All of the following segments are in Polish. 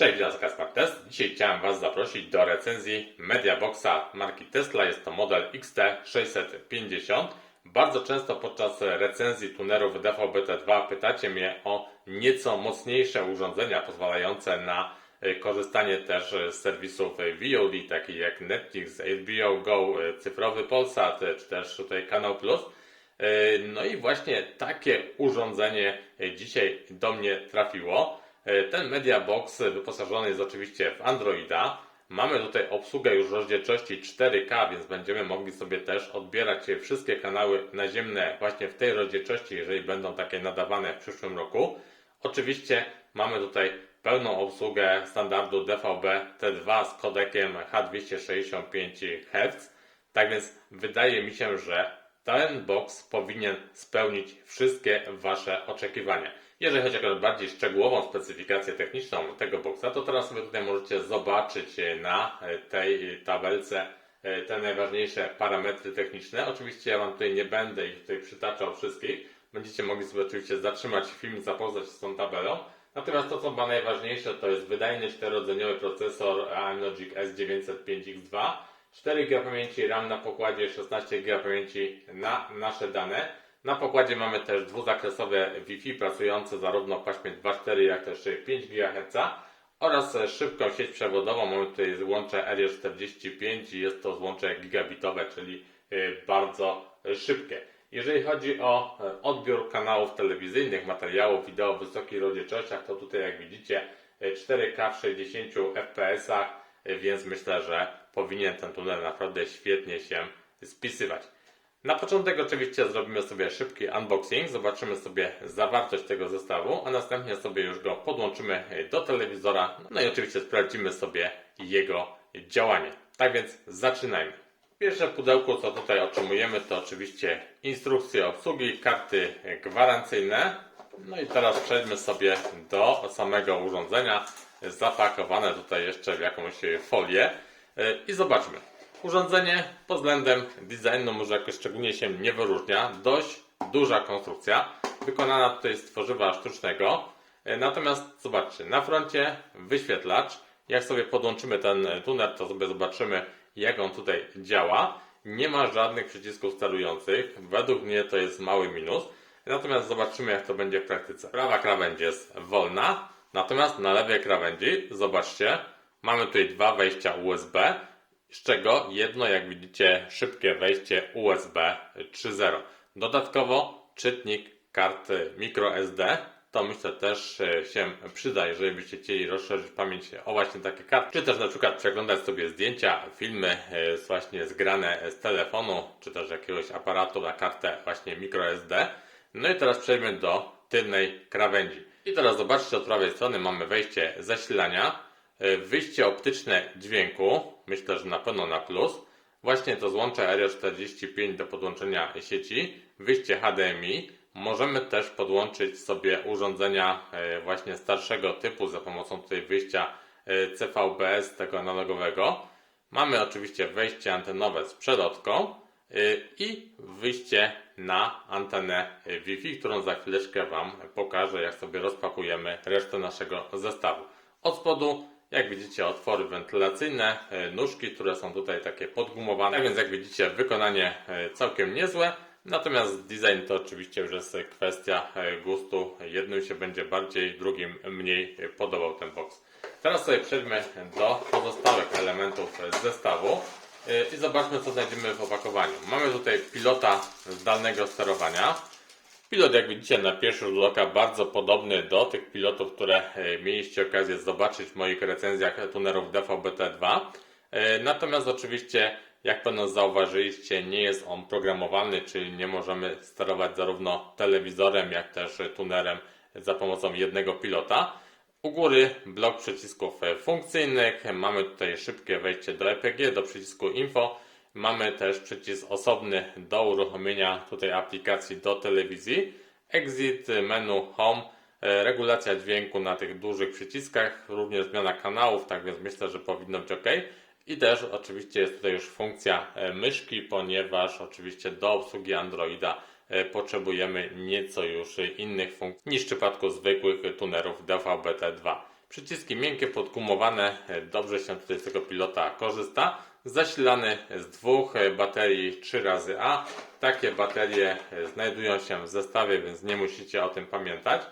Cześć, witam Kaspar Test. Dzisiaj chciałem Was zaprosić do recenzji Mediaboxa marki Tesla. Jest to model XT650. Bardzo często podczas recenzji tunerów DVB-T2 pytacie mnie o nieco mocniejsze urządzenia pozwalające na e, korzystanie też z serwisów VOD, takich jak Netflix, HBO Go, e, cyfrowy Polsat, e, czy też tutaj Kanał Plus. No i właśnie takie urządzenie dzisiaj do mnie trafiło. E, Ten Media Box wyposażony jest oczywiście w Androida. Mamy tutaj obsługę już rozdzielczości 4K, więc będziemy mogli sobie też odbierać wszystkie kanały naziemne właśnie w tej rozdzielczości, jeżeli będą takie nadawane w przyszłym roku. Oczywiście mamy tutaj pełną obsługę standardu DVB-T2 z kodekiem H265 Hz. Tak więc wydaje mi się, że ten box powinien spełnić wszystkie Wasze oczekiwania. Jeżeli chodzi o bardziej szczegółową specyfikację techniczną tego boxa, to teraz sobie tutaj możecie zobaczyć na tej tabelce e, te najważniejsze parametry techniczne. Oczywiście ja Wam tutaj nie będę ich tutaj przytaczał wszystkich. Będziecie mogli sobie oczywiście zatrzymać film zapoznać się z tą tabelą. Natomiast to, co chyba najważniejsze, to jest wydajny czterodzeniowy procesor AMD Logic S905X2, 4 GB pamięci RAM na pokładzie, 16 GB pamięci na nasze dane. Na pokładzie mamy też dwuzakresowe Wi-Fi pracujące zarówno w paśmie 2.4 jak też 5 GHz oraz szybką sieć przewodową. Mamy tutaj złącze RJ45 i jest to złącze gigabitowe, czyli y, bardzo szybkie. Jeżeli chodzi o e, odbiór kanałów telewizyjnych, materiałów wideo w wysokich rozdzielczościach, to tutaj jak widzicie e, 4K w 60 fps, e, więc myślę, że powinien ten tunel naprawdę świetnie się spisywać. Na początek oczywiście zrobimy sobie szybki unboxing, zobaczymy sobie zawartość tego zestawu, a następnie sobie już go podłączymy do telewizora, no i oczywiście sprawdzimy sobie jego działanie. Tak więc zaczynajmy. Pierwsze pudełko, co tutaj otrzymujemy, to oczywiście instrukcje obsługi, karty gwarancyjne. No i teraz przejdźmy sobie do samego urządzenia, zapakowane tutaj jeszcze w jakąś folię i zobaczmy. Urządzenie pod względem designu może jakoś szczególnie się nie wyróżnia. Dość duża konstrukcja, wykonana tutaj z tworzywa sztucznego. Natomiast zobaczcie, na froncie wyświetlacz. Jak sobie podłączymy ten tuner, to sobie zobaczymy, jak on tutaj działa. Nie ma żadnych przycisków sterujących. Według mnie to jest mały minus. Natomiast zobaczymy, jak to będzie w praktyce. Prawa krawędź jest wolna, natomiast na lewej krawędzi, zobaczcie, mamy tutaj dwa wejścia USB, z czego jedno, jak widzicie, szybkie wejście USB 3.0. Dodatkowo czytnik karty microSD. To myślę też e, się przyda, jeżeli byście chcieli rozszerzyć pamięć o właśnie takie karty, czy też na przykład przeglądać sobie zdjęcia, filmy e, właśnie zgrane z telefonu, czy też jakiegoś aparatu na kartę właśnie microSD. No i teraz przejdźmy do tylnej krawędzi. I teraz zobaczcie, od prawej strony mamy wejście zasilania, wyjście optyczne dźwięku, myślę, że na pewno na plus, właśnie to złącze RJ45 do podłączenia sieci, wyjście HDMI, Możemy też podłączyć sobie urządzenia e, właśnie starszego typu za pomocą tutaj wyjścia e, CVBS tego analogowego. Mamy oczywiście wejście antenowe z przelotką e, i wyjście na antenę Wi-Fi, którą za chwileczkę Wam pokażę, jak sobie rozpakujemy resztę naszego zestawu. Od spodu, jak widzicie, otwory wentylacyjne, nóżki, które są tutaj takie podgumowane, tak więc jak widzicie, wykonanie całkiem niezłe. Natomiast design to oczywiście już jest kwestia e, gustu. Jednym się będzie bardziej, drugim mniej podobał ten box. Teraz sobie przejdźmy do pozostałych elementów zestawu e, i zobaczmy co znajdziemy w opakowaniu. Mamy tutaj pilota zdalnego sterowania. Pilot jak widzicie na pierwszy rzut oka bardzo podobny do tych pilotów, które e, mieliście okazję zobaczyć w moich recenzjach tunerów DVB-T2. Natomiast oczywiście jak pewno zauważyliście, nie jest on programowalny, czyli nie możemy sterować zarówno telewizorem, jak też tunerem za pomocą jednego pilota. U góry blok przycisków funkcyjnych, mamy tutaj szybkie wejście do EPG, do przycisku info. Mamy też przycisk osobny do uruchomienia tutaj aplikacji do telewizji. Exit, menu, home, regulacja dźwięku na tych dużych przyciskach, również zmiana kanałów, tak więc myślę, że powinno być ok. I też oczywiście jest tutaj już funkcja e, myszki, ponieważ oczywiście do obsługi Androida e, potrzebujemy nieco już innych funkcji niż w przypadku zwykłych tunerów DVB-T2. Przyciski miękkie, podgumowane, e, dobrze się tutaj z tego pilota korzysta. Zasilany z dwóch e, baterii 3 razy A. Takie baterie znajdują się w zestawie, więc nie musicie o tym pamiętać.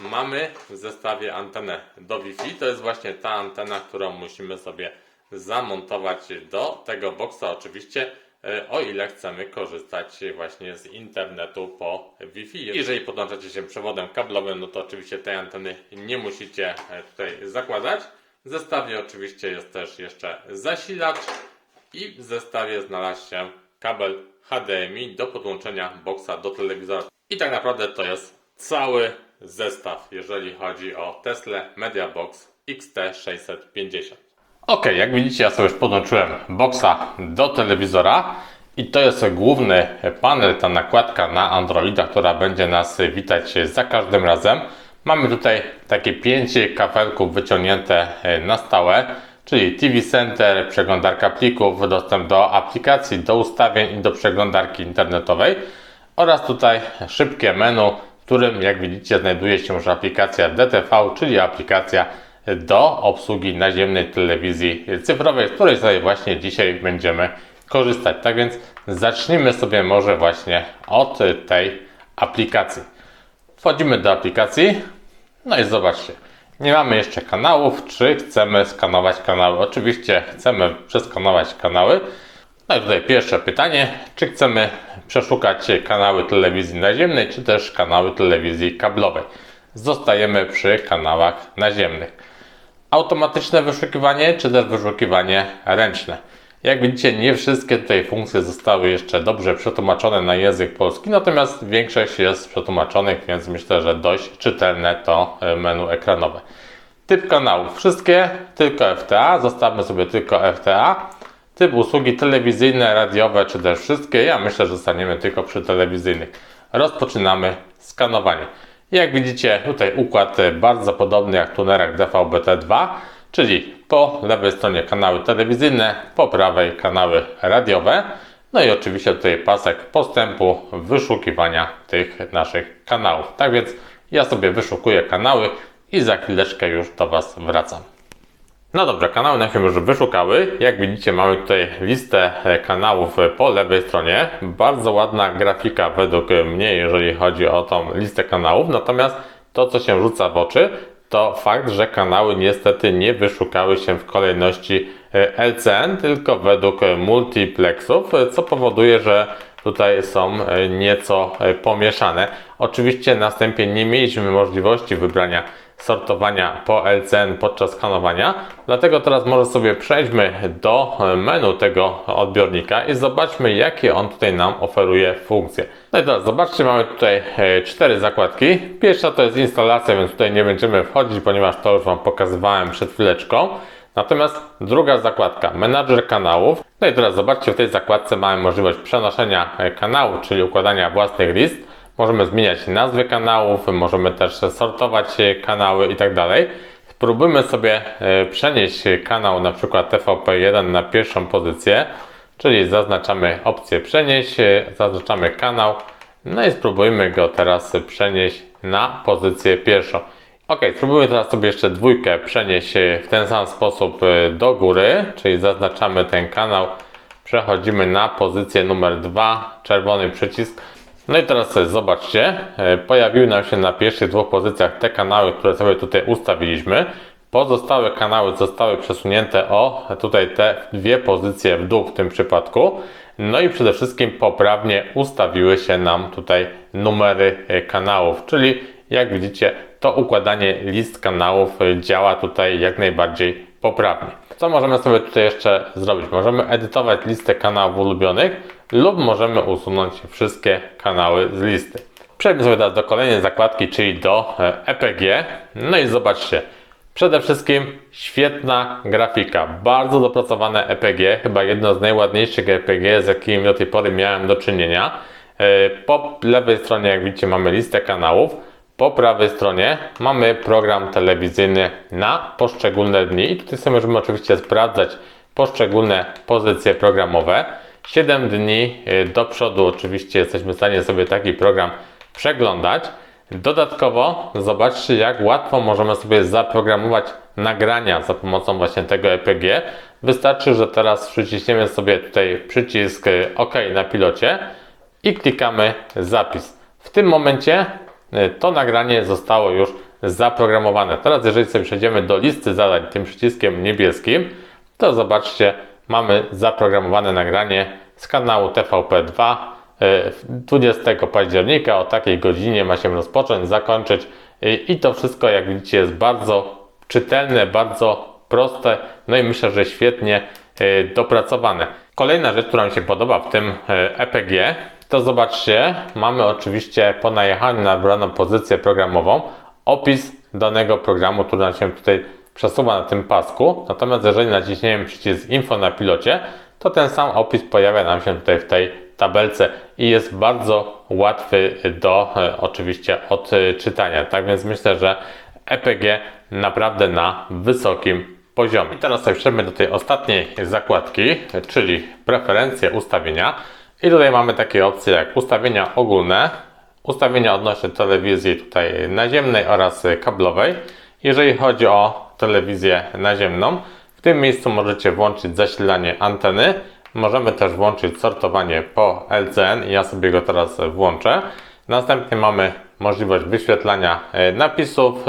Mamy w zestawie antenę do Wi-Fi. To jest właśnie ta antena, którą musimy sobie zamontować do tego boxa oczywiście, e, o ile chcemy korzystać właśnie z internetu po Wi-Fi. Jeżeli podłączacie się przewodem kablowym, no to oczywiście tej anteny nie musicie e, tutaj zakładać. W zestawie oczywiście jest też jeszcze zasilacz i w zestawie znalazł się kabel HDMI do podłączenia boxa do telewizora. I tak naprawdę to jest cały zestaw, jeżeli chodzi o Tesla MediaBox XT650. Ok, jak widzicie, ja sobie już podłączyłem boxa do telewizora i to jest główny panel, ta nakładka na Androida, która będzie nas witać za każdym razem. Mamy tutaj takie pięć kafelków wyciągnięte na stałe, czyli TV Center, przeglądarka plików, dostęp do aplikacji, do ustawień i do przeglądarki internetowej oraz tutaj szybkie menu, w którym jak widzicie znajduje się już aplikacja DTV, czyli aplikacja do obsługi naziemnej telewizji cyfrowej, z której sobie właśnie dzisiaj będziemy korzystać. Tak więc zacznijmy sobie może właśnie od tej aplikacji. Wchodzimy do aplikacji, no i zobaczcie. Nie mamy jeszcze kanałów, czy chcemy skanować kanały. Oczywiście chcemy przeskanować kanały. No i tutaj pierwsze pytanie, czy chcemy przeszukać kanały telewizji naziemnej, czy też kanały telewizji kablowej. Zostajemy przy kanałach naziemnych automatyczne wyszukiwanie, czy też wyszukiwanie ręczne. Jak widzicie, nie wszystkie tutaj funkcje zostały jeszcze dobrze przetłumaczone na język polski, natomiast większość jest przetłumaczonych, więc myślę, że dość czytelne to e, menu ekranowe. Typ kanałów wszystkie, tylko FTA, zostawmy sobie tylko FTA. Typ usługi telewizyjne, radiowe, czy też wszystkie, ja myślę, że zostaniemy tylko przy telewizyjnych. Rozpoczynamy skanowanie. Jak widzicie, tutaj układ bardzo podobny jak w tunerach DVB-T2, czyli po lewej stronie kanały telewizyjne, po prawej kanały radiowe. No i oczywiście tutaj pasek postępu wyszukiwania tych naszych kanałów. Tak więc ja sobie wyszukuję kanały i za chwileczkę już do Was wracam. No dobrze, kanały nam się już wyszukały. Jak widzicie, mamy tutaj listę kanałów po lewej stronie. Bardzo ładna grafika według mnie, jeżeli chodzi o tą listę kanałów. Natomiast to, co się rzuca w oczy, to fakt, że kanały niestety nie wyszukały się w kolejności e, LCN, tylko według multiplexów, e, co powoduje, że tutaj są nieco pomieszane. Oczywiście następnie nie mieliśmy możliwości wybrania sortowania po LCN podczas skanowania. Dlatego teraz może sobie przejdźmy do menu tego odbiornika i zobaczmy jakie on tutaj nam oferuje funkcje. No i teraz zobaczcie, mamy tutaj e, cztery zakładki. Pierwsza to jest instalacja, więc tutaj nie będziemy wchodzić, ponieważ to już Wam pokazywałem przed chwileczką. Natomiast druga zakładka, menadżer kanałów. No i teraz zobaczcie, w tej zakładce mamy możliwość przenoszenia e, kanału, czyli układania własnych list. Możemy zmieniać nazwy kanałów, możemy też sortować kanały i tak dalej. Spróbujmy sobie e, przenieść kanał na przykład TVP1 na pierwszą pozycję, czyli zaznaczamy opcję przenieść, e, zaznaczamy kanał, no i spróbujmy go teraz przenieść na pozycję pierwszą. Ok, spróbujmy teraz sobie jeszcze dwójkę przenieść w ten sam sposób e, do góry, czyli zaznaczamy ten kanał, przechodzimy na pozycję numer 2, czerwony przycisk. No i teraz sobie zobaczcie, e, pojawiły nam się na pierwszych dwóch pozycjach te kanały, które sobie tutaj ustawiliśmy. Pozostałe kanały zostały przesunięte o tutaj te dwie pozycje w dół w tym przypadku. No i przede wszystkim poprawnie ustawiły się nam tutaj numery e, kanałów, czyli jak widzicie to układanie list kanałów e, działa tutaj jak najbardziej poprawnie. Co możemy sobie tutaj jeszcze zrobić? Możemy edytować listę kanałów ulubionych lub możemy usunąć wszystkie kanały z listy. Przejdźmy sobie teraz do kolejnej zakładki, czyli do EPG. E no i zobaczcie, przede wszystkim świetna grafika, bardzo dopracowane EPG, chyba jedno z najładniejszych EPG, z jakimi do tej pory miałem do czynienia. E, po lewej stronie, jak widzicie, mamy listę kanałów. Po prawej stronie mamy program telewizyjny na poszczególne dni i tutaj sobie możemy oczywiście sprawdzać poszczególne pozycje programowe. 7 dni y, do przodu oczywiście jesteśmy w stanie sobie taki program przeglądać. Dodatkowo zobaczcie jak łatwo możemy sobie zaprogramować nagrania za pomocą właśnie tego EPG. Wystarczy, że teraz przyciśniemy sobie tutaj przycisk y, OK na pilocie i klikamy zapis. W tym momencie y, to nagranie zostało już zaprogramowane. Teraz jeżeli sobie przejdziemy do listy zadań tym przyciskiem niebieskim, to zobaczcie, mamy zaprogramowane nagranie z kanału TVP2. y, 20 października o takiej godzinie ma się rozpocząć, zakończyć y, i to wszystko jak widzicie jest bardzo czytelne, bardzo proste, no i myślę, że świetnie y, dopracowane. Kolejna rzecz, która mi się podoba w tym y, EPG, to zobaczcie, mamy oczywiście po najechaniu na wybraną pozycję programową opis danego programu, który nam się tutaj przesuwa na tym pasku. Natomiast jeżeli naciśniemy przycisk info na pilocie, to ten sam opis pojawia nam się tutaj w tej tabelce i jest bardzo łatwy do e, oczywiście odczytania. Tak więc myślę, że EPG naprawdę na wysokim poziomie. I teraz przejdziemy do tej ostatniej zakładki, czyli preferencje ustawienia. I tutaj mamy takie opcje jak ustawienia ogólne, ustawienia odnośnie telewizji tutaj naziemnej oraz kablowej. Jeżeli chodzi o telewizję naziemną, w tym miejscu możecie włączyć zasilanie anteny. Możemy też włączyć sortowanie po LCN ja sobie go teraz włączę. Następnie mamy możliwość wyświetlania e, napisów,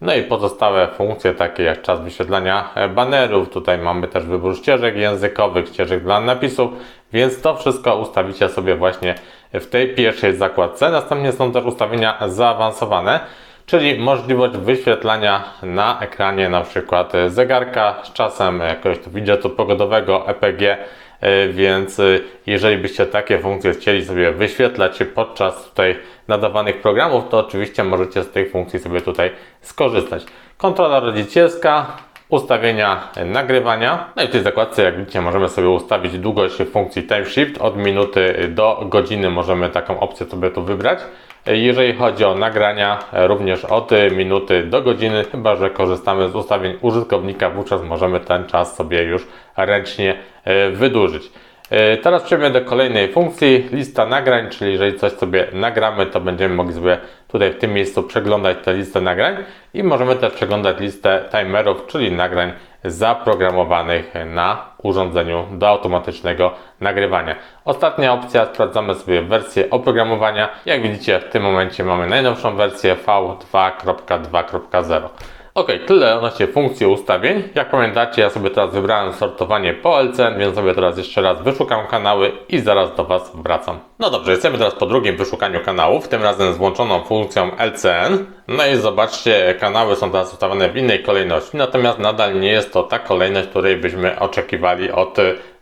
no i pozostałe funkcje takie jak czas wyświetlania e, banerów. Tutaj mamy też wybór ścieżek językowych, ścieżek dla napisów, więc to wszystko ustawicie sobie właśnie w tej pierwszej zakładce. Następnie są też ustawienia zaawansowane, czyli możliwość wyświetlania na ekranie na przykład zegarka z czasem, jakiegoś tu widgetu pogodowego, EPG, E, Więc e, jeżeli byście takie funkcje chcieli sobie wyświetlać podczas tutaj nadawanych programów, to oczywiście możecie z tej funkcji sobie tutaj skorzystać. Kontrola rodzicielska, ustawienia nagrywania. No i w tej zakładce, jak widzicie, możemy sobie ustawić długość funkcji Time Shift od minuty do godziny. Możemy taką opcję sobie tu wybrać. Jeżeli chodzi o nagrania, również od minuty do godziny, chyba że korzystamy z ustawień użytkownika, wówczas możemy ten czas sobie już ręcznie e, wydłużyć. E, Teraz przejdziemy do kolejnej funkcji, lista nagrań, czyli jeżeli coś sobie nagramy, to będziemy mogli sobie tutaj w tym miejscu przeglądać tę listę nagrań i możemy też przeglądać listę timerów, czyli nagrań zaprogramowanych na urządzeniu do automatycznego nagrywania. Ostatnia opcja, sprawdzamy sobie wersję oprogramowania. Jak widzicie, w tym momencie mamy najnowszą wersję V2.2.0. Ok, tyle odnośnie funkcji ustawień. Jak pamiętacie, ja sobie teraz wybrałem sortowanie po LCN, więc sobie teraz jeszcze raz wyszukam kanały i zaraz do Was wracam. No dobrze, jesteśmy teraz po drugim wyszukaniu kanałów, tym razem z włączoną funkcją LCN. No i zobaczcie, kanały są teraz ustawione w innej kolejności, natomiast nadal nie jest to ta kolejność, której byśmy oczekiwali od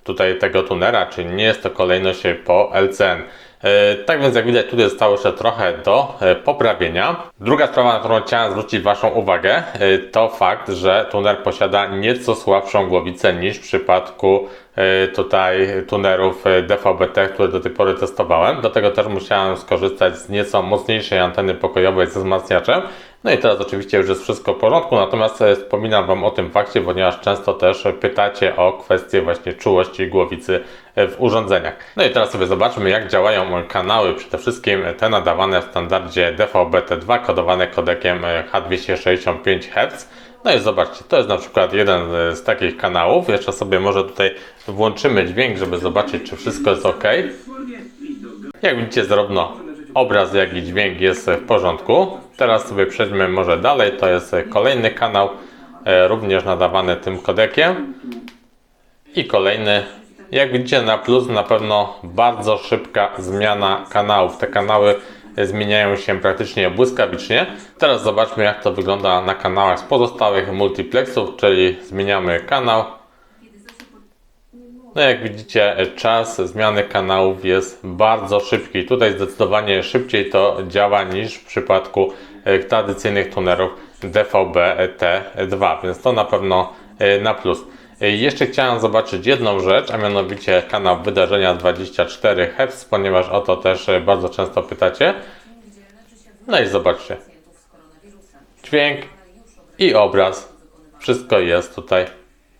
tutaj tego tunera, czyli nie jest to kolejność po LCN. E, Tak więc jak widać tutaj zostało jeszcze trochę do e, poprawienia. Druga sprawa, na którą chciałem zwrócić Waszą uwagę, e, to fakt, że tuner posiada nieco słabszą głowicę niż w przypadku tutaj tunerów e, DVB-T, które do tej pory testowałem. Dlatego też musiałem skorzystać z nieco mocniejszej anteny pokojowej ze wzmacniaczem. No i teraz oczywiście już jest wszystko w porządku, natomiast e, wspominam Wam o tym fakcie, ponieważ często też pytacie o kwestię właśnie czułości głowicy e, w urządzeniach. No i teraz sobie zobaczmy, jak działają kanały, przede wszystkim te nadawane w standardzie DVB-T2, kodowane kodekiem e, H265 Hz. No i zobaczcie, to jest na przykład jeden z takich kanałów. Jeszcze sobie może tutaj włączymy dźwięk, żeby zobaczyć, czy wszystko jest ok. Jak widzicie, zarówno obraz, jak i dźwięk jest w porządku. Teraz sobie przejdźmy może dalej. To jest kolejny kanał, e, również nadawany tym kodekiem. I kolejny. Jak widzicie na plus na pewno bardzo szybka zmiana kanałów. Te kanały zmieniają się praktycznie błyskawicznie. Teraz zobaczmy jak to wygląda na kanałach z pozostałych multiplexów, czyli zmieniamy kanał. No jak widzicie czas zmiany kanałów jest bardzo szybki. Tutaj zdecydowanie szybciej to działa niż w przypadku e, tradycyjnych tunerów DVB-T2, więc to na pewno e, na plus. E, Jeszcze chciałem zobaczyć jedną rzecz, a mianowicie kanał wydarzenia 24 Hz, ponieważ o to też e, bardzo często pytacie. No i zobaczcie. Dźwięk i obraz. Wszystko jest tutaj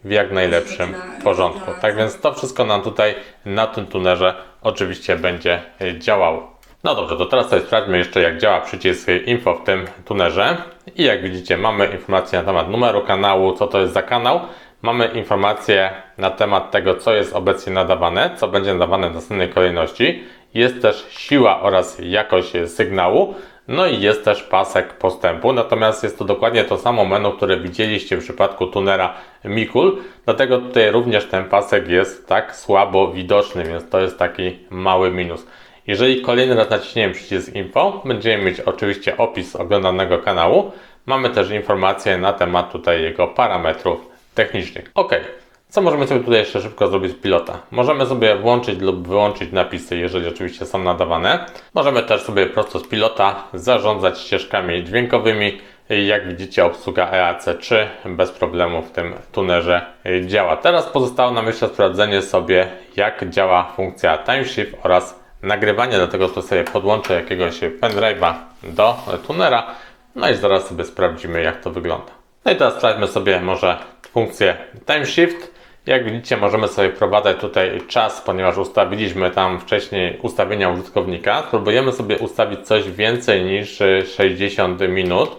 w jak najlepszym porządku. Tak więc to wszystko nam tutaj na tym tunerze oczywiście będzie e, działało. No dobrze, to teraz sobie sprawdźmy jeszcze jak działa przycisk info w tym tunerze. I jak widzicie mamy informację na temat numeru kanału, co to jest za kanał. Mamy informację na temat tego, co jest obecnie nadawane, co będzie nadawane w następnej kolejności. Jest też siła oraz jakość sygnału. No i jest też pasek postępu, natomiast jest to dokładnie to samo menu, które widzieliście w przypadku tunera Mikul, dlatego tutaj również ten pasek jest tak słabo widoczny, więc to jest taki mały minus. Jeżeli kolejny raz naciśniemy przycisk info, będziemy mieć oczywiście opis oglądanego kanału. Mamy też informacje na temat tutaj jego parametrów technicznych. Ok, co możemy sobie tutaj jeszcze szybko zrobić z pilota? Możemy sobie włączyć lub wyłączyć napisy, jeżeli oczywiście są nadawane. Możemy też sobie prosto z pilota zarządzać ścieżkami dźwiękowymi. Jak widzicie, obsługa EAC3 bez problemu w tym tunerze działa. Teraz pozostało nam jeszcze sprawdzenie sobie, jak działa funkcja timeshift oraz nagrywanie, dlatego to sobie podłączę jakiegoś pendrive'a do tunera. No i zaraz sobie sprawdzimy, jak to wygląda. No i teraz sprawdźmy sobie może funkcję timeshift. Jak widzicie, możemy sobie wprowadzać tutaj czas, ponieważ ustawiliśmy tam wcześniej ustawienia użytkownika. Spróbujemy sobie ustawić coś więcej niż 60 minut.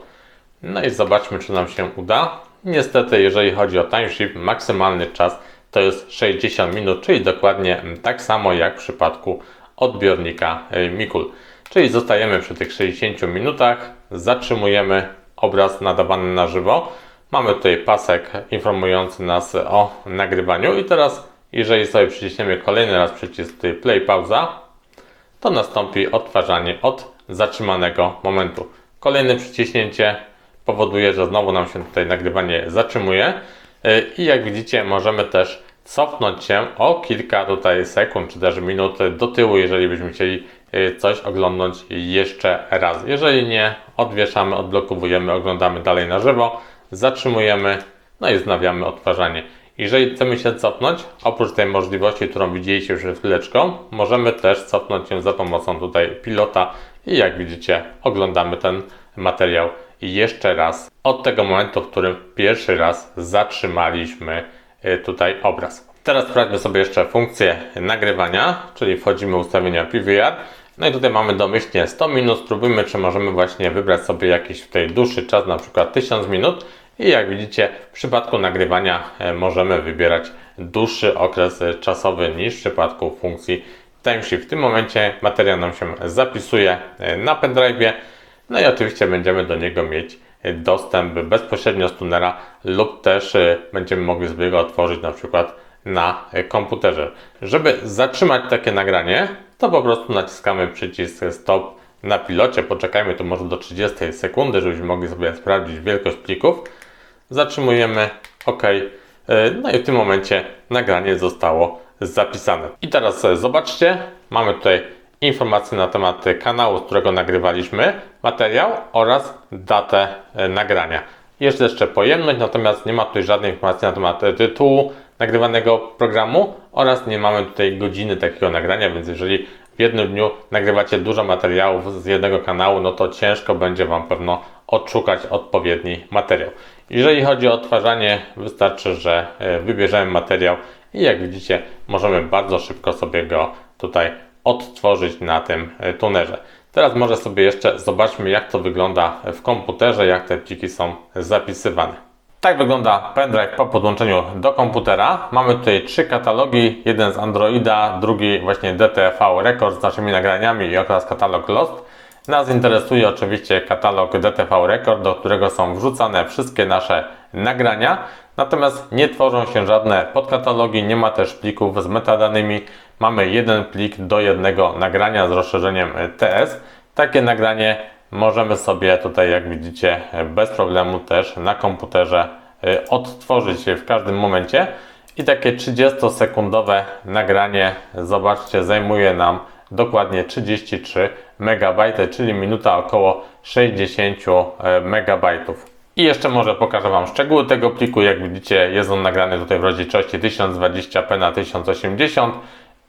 No i zobaczmy, czy nam się uda. Niestety, jeżeli chodzi o timeshift, maksymalny czas to jest 60 minut, czyli dokładnie tak samo jak w przypadku odbiornika Mikul. Czyli zostajemy przy tych 60 minutach, zatrzymujemy obraz nadawany na żywo. Mamy tutaj pasek informujący nas o nagrywaniu i teraz jeżeli sobie przyciśniemy kolejny raz przycisk tutaj play pauza, to nastąpi odtwarzanie od zatrzymanego momentu. Kolejne przyciśnięcie powoduje, że znowu nam się tutaj nagrywanie zatrzymuje i jak widzicie możemy też cofnąć się o kilka tutaj sekund czy też minut do tyłu, jeżeli byśmy chcieli coś oglądać jeszcze raz. Jeżeli nie, odwieszamy, odblokowujemy, oglądamy dalej na żywo zatrzymujemy, no i wznawiamy odtwarzanie. Jeżeli chcemy się cofnąć, oprócz tej możliwości, którą widzieliście przed chwileczką, możemy też cofnąć się za pomocą tutaj pilota i jak widzicie, oglądamy ten materiał jeszcze raz od tego momentu, w którym pierwszy raz zatrzymaliśmy y, tutaj obraz. Teraz sprawdźmy sobie jeszcze funkcję nagrywania, czyli wchodzimy w ustawienia PVR. No i tutaj mamy domyślnie 100 minut. Spróbujmy, czy możemy właśnie wybrać sobie jakiś tutaj dłuższy czas, na przykład 1000 minut. I jak widzicie, w przypadku nagrywania e, możemy wybierać dłuższy okres e, czasowy niż w przypadku funkcji timeshift. W tym momencie materiał nam się zapisuje e, na pendrive. No i oczywiście będziemy do niego mieć dostęp bezpośrednio z tunera lub też będziemy mogli sobie go otworzyć na przykład na komputerze. Żeby zatrzymać takie nagranie, to po prostu naciskamy przycisk stop na pilocie. Poczekajmy tu może do 30 sekundy, żebyśmy mogli sobie sprawdzić wielkość plików. Zatrzymujemy OK. E, no i w tym momencie nagranie zostało zapisane. I teraz e, zobaczcie, mamy tutaj informacje na temat kanału, z którego nagrywaliśmy materiał oraz datę e, nagrania. Jest jeszcze pojemność, natomiast nie ma tutaj żadnej informacji na temat tytułu nagrywanego programu oraz nie mamy tutaj godziny takiego nagrania, więc jeżeli w jednym dniu nagrywacie dużo materiałów z jednego kanału, no to ciężko będzie Wam pewno odszukać odpowiedni materiał. Jeżeli chodzi o odtwarzanie, wystarczy, że e, wybierzemy materiał i jak widzicie, możemy bardzo szybko sobie go tutaj odtworzyć na tym e, tunerze. Teraz może sobie jeszcze zobaczmy, jak to wygląda w komputerze, jak te pliki są zapisywane. Tak wygląda pendrive po podłączeniu do komputera. Mamy tutaj trzy katalogi, jeden z Androida, drugi właśnie DTV Record z naszymi nagraniami oraz katalog Lost. Nas interesuje oczywiście katalog DTV Record, do którego są wrzucane wszystkie nasze nagrania. Natomiast nie tworzą się żadne podkatalogi, nie ma też plików z metadanymi. Mamy jeden plik do jednego nagrania z rozszerzeniem TS. Takie nagranie możemy sobie tutaj, jak widzicie, bez problemu też na komputerze y, odtworzyć w każdym momencie. I takie 30-sekundowe nagranie, zobaczcie, zajmuje nam dokładnie 33 MB, czyli minuta około 60 e, MB. I jeszcze może pokażę Wam szczegóły tego pliku. Jak widzicie, jest on nagrany tutaj w rozdzielczości 1020p na 1080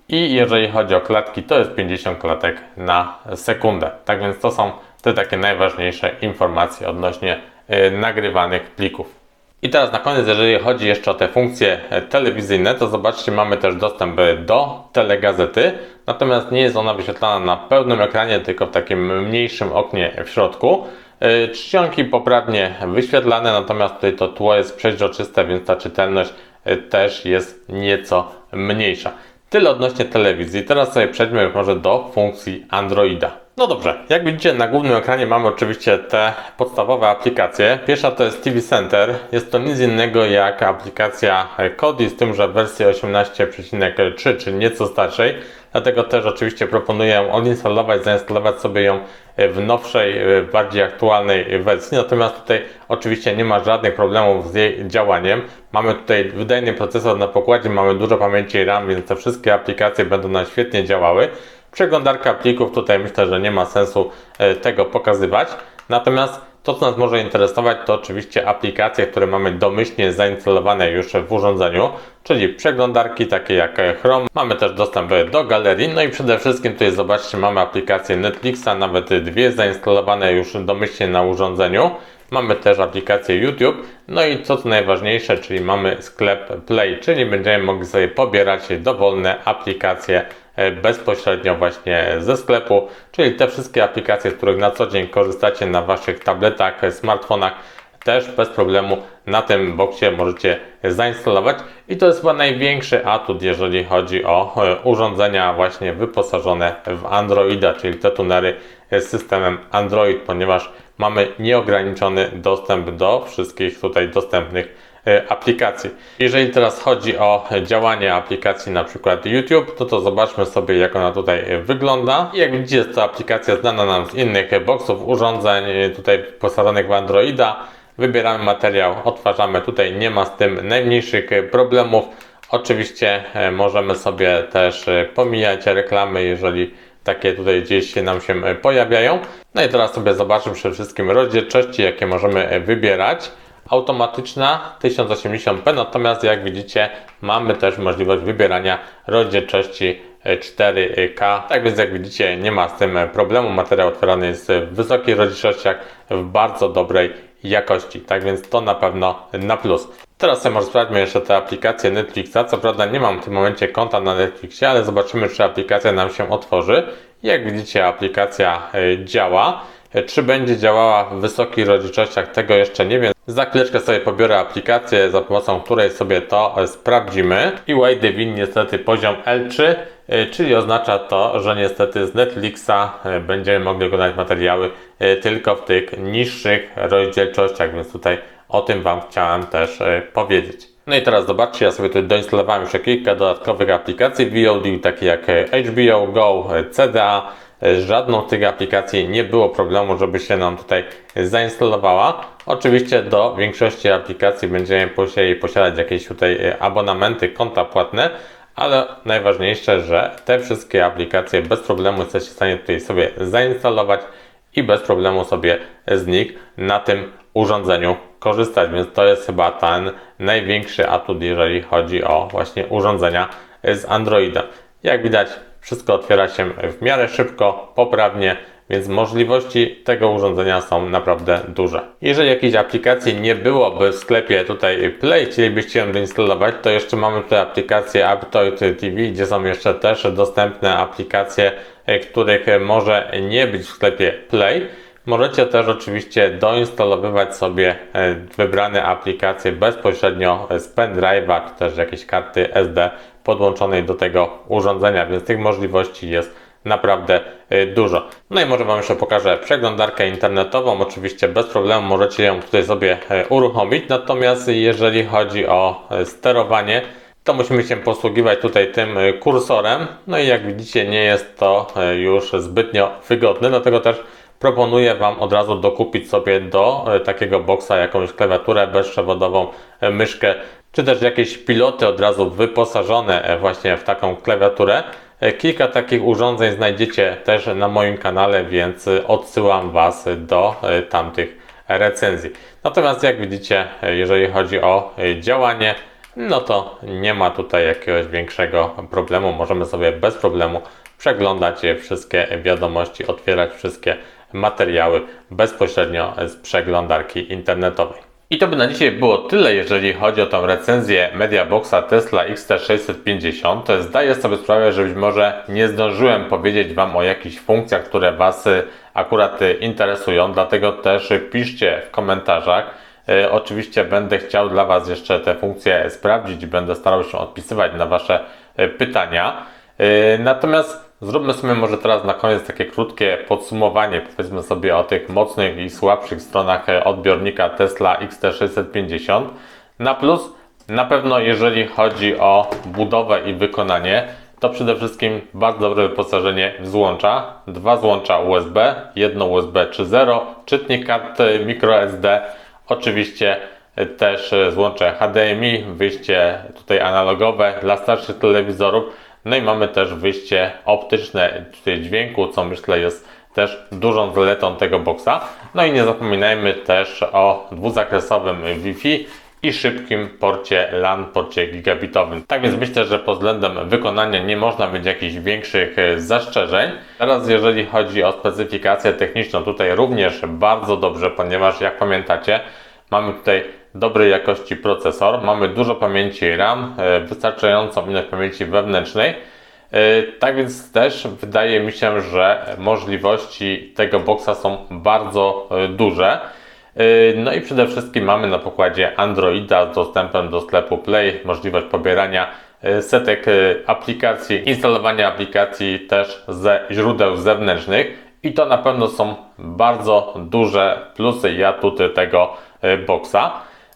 i jeżeli chodzi o klatki, to jest 50 klatek na sekundę. Tak więc to są te takie najważniejsze informacje odnośnie y, nagrywanych plików. I teraz na koniec, jeżeli chodzi jeszcze o te funkcje e, telewizyjne, to zobaczcie, mamy też dostęp e, do telegazety, natomiast nie jest ona wyświetlana na pełnym ekranie, tylko w takim mniejszym oknie w środku. E, Czcionki poprawnie wyświetlane, natomiast tutaj to tło jest przeźroczyste, więc ta czytelność e, też jest nieco mniejsza. Tyle odnośnie telewizji. Teraz sobie przejdźmy może do funkcji Androida. No dobrze, jak widzicie na głównym ekranie mamy oczywiście te podstawowe aplikacje. Pierwsza to jest TV Center. Jest to nic innego jak aplikacja Kodi, z tym, że w wersji 18.3, czyli nieco starszej. Dlatego też oczywiście proponuję odinstalować, zainstalować sobie ją w nowszej, bardziej aktualnej wersji. Natomiast tutaj oczywiście nie ma żadnych problemów z jej działaniem. Mamy tutaj wydajny procesor na pokładzie, mamy dużo pamięci RAM, więc te wszystkie aplikacje będą nam świetnie działały. Przeglądarka plików, tutaj myślę, że nie ma sensu e, tego pokazywać. Natomiast to, co nas może interesować, to oczywiście aplikacje, które mamy domyślnie zainstalowane już w urządzeniu, czyli przeglądarki takie jak Chrome. Mamy też dostęp do galerii, no i przede wszystkim tutaj zobaczcie, mamy aplikację Netflixa, nawet dwie zainstalowane już domyślnie na urządzeniu. Mamy też aplikację YouTube, no i co tu najważniejsze, czyli mamy sklep Play, czyli będziemy mogli sobie pobierać dowolne aplikacje e, bezpośrednio właśnie ze sklepu, czyli te wszystkie aplikacje, z których na co dzień korzystacie na waszych tabletach, smartfonach, też bez problemu na tym boksie możecie zainstalować. I to jest chyba największy atut, jeżeli chodzi o e, urządzenia właśnie wyposażone w Androida, czyli te tunery z systemem Android, ponieważ mamy nieograniczony dostęp do wszystkich tutaj dostępnych e, aplikacji. Jeżeli teraz chodzi o działanie aplikacji na przykład YouTube, to to zobaczmy sobie jak ona tutaj wygląda. Jak widzicie jest to aplikacja znana nam z innych boxów, urządzeń e, tutaj posadzonych w Androida. Wybieramy materiał, odtwarzamy, tutaj nie ma z tym najmniejszych problemów. Oczywiście e, możemy sobie też pomijać reklamy, jeżeli takie tutaj gdzieś nam się pojawiają. No i teraz sobie zobaczymy przede wszystkim rozdzielczości, jakie możemy wybierać. Automatyczna 1080p, natomiast jak widzicie mamy też możliwość wybierania rozdzielczości 4K. Tak więc jak widzicie nie ma z tym problemu. Materiał otwierany jest w wysokich rozdzielczościach, w bardzo dobrej jakości. Tak więc to na pewno na plus. Teraz sobie może sprawdźmy jeszcze tę aplikację Netflixa. Co prawda nie mam w tym momencie konta na Netflixie, ale zobaczymy, czy aplikacja nam się otworzy. Jak widzicie, aplikacja e, działa. E, czy będzie działała w wysokich rozdzielczościach, tego jeszcze nie wiem. Za chwileczkę sobie pobiorę aplikację, za pomocą której sobie to e, sprawdzimy. I Wide Win niestety poziom L3, czyli oznacza to, że niestety z Netflixa będziemy mogli oglądać materiały tylko w tych niższych rozdzielczościach, więc tutaj o tym Wam chciałem też powiedzieć. No i teraz zobaczcie, ja sobie tutaj doinstalowałem jeszcze kilka dodatkowych aplikacji VOD, takie jak HBO Go, CDA. Żadną z tych aplikacji nie było problemu, żeby się nam tutaj zainstalowała. Oczywiście do większości aplikacji będziemy musieli posiadać jakieś tutaj abonamenty, konta płatne, ale najważniejsze, że te wszystkie aplikacje bez problemu jesteście w stanie tutaj sobie zainstalować i bez problemu sobie z nich na tym urządzeniu korzystać, więc to jest chyba ten największy atut, jeżeli chodzi o właśnie urządzenia z Androida. Jak widać, wszystko otwiera się w miarę szybko, poprawnie, więc możliwości tego urządzenia są naprawdę duże. Jeżeli jakiejś aplikacji nie byłoby w sklepie tutaj Play, chcielibyście ją doinstalować, to jeszcze mamy tutaj aplikację Aptoid TV, gdzie są jeszcze też dostępne aplikacje, których może nie być w sklepie Play. Możecie też oczywiście doinstalowywać sobie e, wybrane aplikacje bezpośrednio z pendrive'a czy też jakiejś karty SD podłączonej do tego urządzenia, więc tych możliwości jest naprawdę e, dużo. No i może Wam jeszcze pokażę przeglądarkę internetową. Oczywiście bez problemu możecie ją tutaj sobie e, uruchomić. Natomiast jeżeli chodzi o sterowanie, to musimy się posługiwać tutaj tym kursorem. No i jak widzicie, nie jest to już zbytnio wygodne, dlatego też proponuję Wam od razu dokupić sobie do e, takiego boksa jakąś klawiaturę bezprzewodową, e, myszkę, czy też jakieś piloty od razu wyposażone e, właśnie w taką klawiaturę. Kilka takich urządzeń znajdziecie też na moim kanale, więc odsyłam Was do tamtych recenzji. Natomiast jak widzicie, jeżeli chodzi o działanie, no to nie ma tutaj jakiegoś większego problemu. Możemy sobie bez problemu przeglądać wszystkie wiadomości, otwierać wszystkie materiały bezpośrednio z przeglądarki internetowej. I to by na dzisiaj było tyle, jeżeli chodzi o tą recenzję Mediaboxa Tesla XT650. Zdaję sobie sprawę, że być może nie zdążyłem powiedzieć Wam o jakichś funkcjach, które Was y, akurat y, interesują, dlatego też piszcie w komentarzach. Y, Oczywiście będę chciał dla Was jeszcze te funkcje sprawdzić, będę starał się odpisywać na Wasze y, pytania. Y, Natomiast zróbmy sobie może teraz na koniec takie krótkie podsumowanie. Powiedzmy sobie o tych mocnych i słabszych stronach e, odbiornika Tesla XT650. Na plus, na pewno jeżeli chodzi o budowę i wykonanie, to przede wszystkim bardzo dobre wyposażenie w złącza. Dwa złącza USB, jedno USB 3.0, czytnik kart e, microSD, oczywiście e, też złącze HDMI, wyjście tutaj analogowe dla starszych telewizorów. No i mamy też wyjście optyczne tutaj dźwięku, co myślę jest też dużą zaletą tego boxa. No i nie zapominajmy też o dwuzakresowym Wi-Fi i szybkim porcie LAN, porcie gigabitowym. Tak więc myślę, że pod względem wykonania nie można mieć jakichś większych e, zastrzeżeń. Teraz jeżeli chodzi o specyfikację techniczną, tutaj również bardzo dobrze, ponieważ jak pamiętacie, mamy tutaj dobrej jakości procesor, mamy dużo pamięci RAM, e, wystarczającą ilość pamięci wewnętrznej. E, Tak więc też wydaje mi się, że możliwości tego boxa są bardzo e, duże. No i przede wszystkim mamy na pokładzie Androida z dostępem do sklepu Play, możliwość pobierania setek aplikacji, instalowania aplikacji też ze źródeł zewnętrznych i to na pewno są bardzo duże plusy i atuty tego boxa.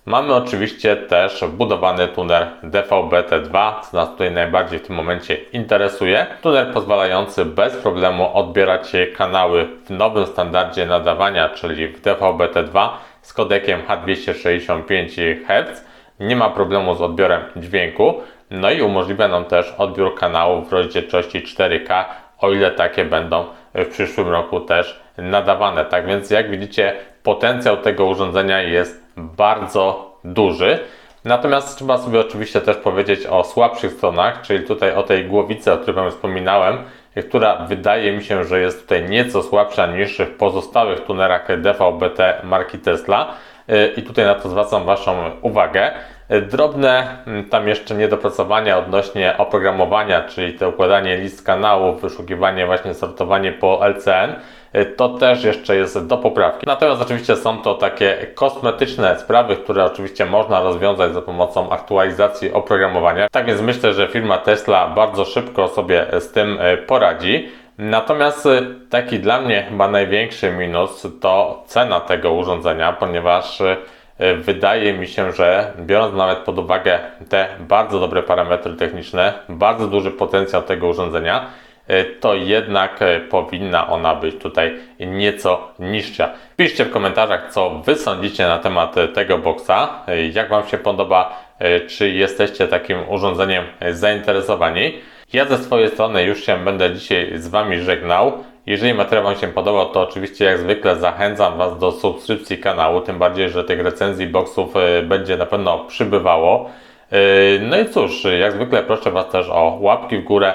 Mamy oczywiście też wbudowany tuner DVB-T2, co nas tutaj najbardziej w tym momencie interesuje. Tuner pozwalający bez problemu odbierać kanały w nowym standardzie nadawania, czyli w DVB-T2 z kodekiem H265 Hz. Nie ma problemu z odbiorem dźwięku. No i umożliwia nam też odbiór kanałów w rozdzielczości 4K, o ile takie będą w przyszłym roku też nadawane. Tak więc jak widzicie, potencjał tego urządzenia jest bardzo duży. Natomiast trzeba sobie oczywiście też powiedzieć o słabszych stronach, czyli tutaj o tej głowicy, o której Wam wspominałem, która wydaje mi się, że jest tutaj nieco słabsza niż w pozostałych tunerach DVB-T marki Tesla. Yy, I tutaj na to zwracam Waszą uwagę. Yy, Drobne mm, tam jeszcze niedopracowania odnośnie oprogramowania, czyli to układanie list kanałów, wyszukiwanie właśnie sortowanie po LCN, to też jeszcze jest do poprawki. Natomiast oczywiście są to takie kosmetyczne sprawy, które oczywiście można rozwiązać za pomocą aktualizacji oprogramowania. Tak więc myślę, że firma Tesla bardzo szybko sobie z tym yy, poradzi. Natomiast y, taki dla mnie chyba największy minus to cena tego urządzenia, ponieważ y, y, wydaje mi się, że biorąc nawet pod uwagę te bardzo dobre parametry techniczne, bardzo duży potencjał tego urządzenia, y, to jednak y, powinna ona być tutaj nieco niższa. Piszcie w komentarzach, co Wy sądzicie na temat y, tego y, jak Wam się podoba, czy jesteście takim urządzeniem zainteresowani. Ja ze swojej strony już się będę dzisiaj z Wami żegnał. Jeżeli materiał Wam się podobał, to oczywiście jak zwykle zachęcam Was do subskrypcji kanału, tym bardziej, że tych recenzji boxów będzie na pewno przybywało. No i cóż, jak zwykle proszę Was też o łapki w górę